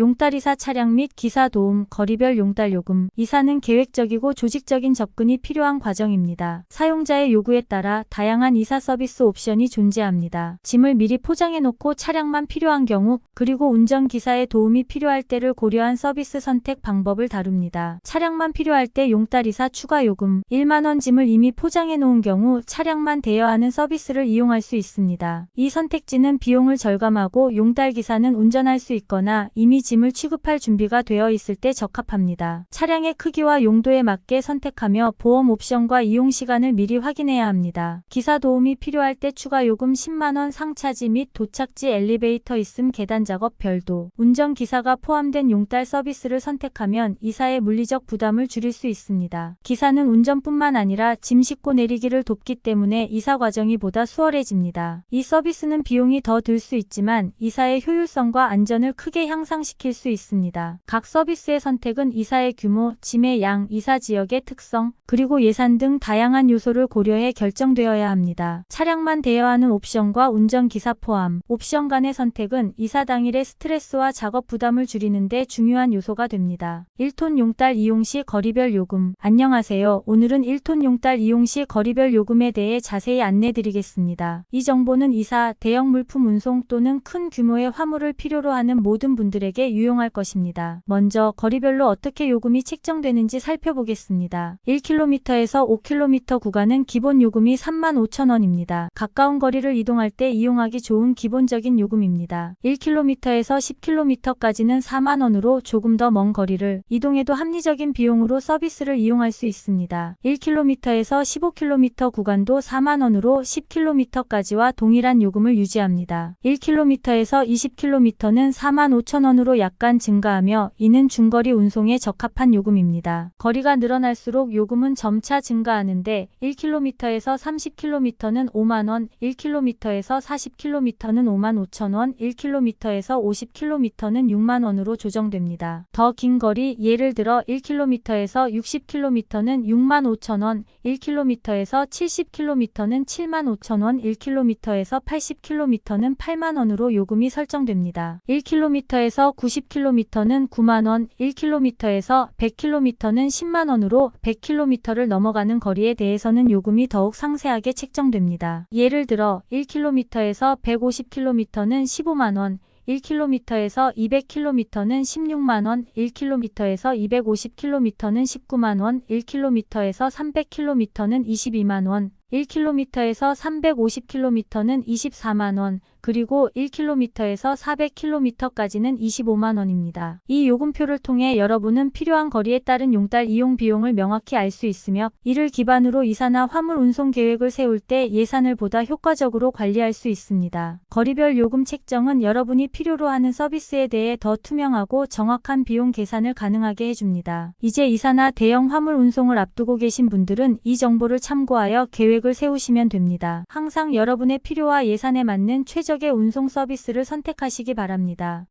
용달이사 차량 및 기사 도움, 거리별 용달 요금. 이사는 계획적이고 조직적인 접근이 필요한 과정입니다. 사용자의 요구에 따라 다양한 이사 서비스 옵션이 존재합니다. 짐을 미리 포장해 놓고 차량만 필요한 경우, 그리고 운전기사의 도움이 필요할 때를 고려한 서비스 선택 방법을 다룹니다. 차량만 필요할 때 용달이사 추가 요금, 1만원 짐을 이미 포장해 놓은 경우 차량만 대여하는 서비스를 이용할 수 있습니다. 이 선택지는 비용을 절감하고 용달 기사는 운전할 수 있거나 이미 짐을 취급할 준비가 되어 있을 때 적합합니다. 차량의 크기와 용도에 맞게 선택하며 보험 옵션과 이용 시간을 미리 확인해야 합니다. 기사 도움이 필요할 때 추가 요금 10만원 상차지 및 도착지 엘리베이터 있음 계단 작업 별도. 운전 기사가 포함된 용달 서비스를 선택하면 이사의 물리적 부담을 줄일 수 있습니다. 기사는 운전뿐만 아니라 짐 싣고 내리기를 돕기 때문에 이사 과정이 보다 수월해집니다. 이 서비스는 비용이 더 들 수 있지만 이사의 효율성과 안전을 크게 향상시 킬 수 있습니다. 각 서비스의 선택은 이사의 규모, 짐의 양, 이사 지역의 특성, 그리고 예산 등 다양한 요소를 고려해 결정되어야 합니다. 차량만 대여하는 옵션과 운전기사 포함, 옵션 간의 선택은 이사 당일의 스트레스와 작업 부담을 줄이는 데 중요한 요소가 됩니다. 1톤 용달 이용 시 거리별 요금. 안녕하세요. 오늘은 1톤 용달 이용 시 거리별 요금에 대해 자세히 안내드리겠습니다. 이 정보는 이사, 대형 물품 운송 또는 큰 규모의 화물을 필요로 하는 모든 분들에게 유용할 것입니다. 먼저 거리별로 어떻게 요금이 책정되는지 살펴보겠습니다. 1km에서 5km 구간은 기본 요금이 35,000원입니다. 가까운 거리를 이동할 때 이용하기 좋은 기본적인 요금입니다. 1km에서 10km까지는 4만원으로 조금 더 먼 거리를 이동해도 합리적인 비용으로 서비스를 이용할 수 있습니다. 1km에서 15km 구간도 4만원으로 10km까지와 동일한 요금을 유지합니다. 1km에서 20km는 45,000원으로 약간 증가하며 이는 중거리 운송에 적합한 요금입니다. 거리가 늘어날수록 요금은 점차 증가하는데 1km에서 30km는 5만원, 1km에서 40km는 5만 5천원, 1km에서 50km는 6만원으로 조정됩니다. 더 긴 거리 예를 들어 1km에서 60km는 6만 5천원, 1km에서 70km는 7만 5천원, 1km에서 80km는 8만원으로 요금이 설정됩니다. 1km에서 90km는 9만원, 1km에서 100km는 10만원으로 100km를 넘어가는 거리에 대해서는 요금이 더욱 상세하게 책정됩니다. 예를 들어 1km에서 150km는 15만원, 1km에서 200km는 16만원, 1km에서 250km는 19만원, 1km에서 300km는 22만원, 1km에서 350km는 24만원, 그리고 1km에서 400km까지는 25만원입니다. 이 요금표를 통해 여러분은 필요한 거리에 따른 용달 이용 비용을 명확히 알 수 있으며 이를 기반으로 이사나 화물 운송 계획을 세울 때 예산을 보다 효과적으로 관리할 수 있습니다. 거리별 요금 책정은 여러분이 필요로 하는 서비스에 대해 더 투명하고 정확한 비용 계산을 가능하게 해줍니다. 이제 이사나 대형 화물 운송을 앞두고 계신 분들은 이 정보를 참고하여 계획을 세우시면 됩니다. 항상 여러분의 필요와 예산에 맞는 최적의 운송 서비스를 선택하시기 바랍니다.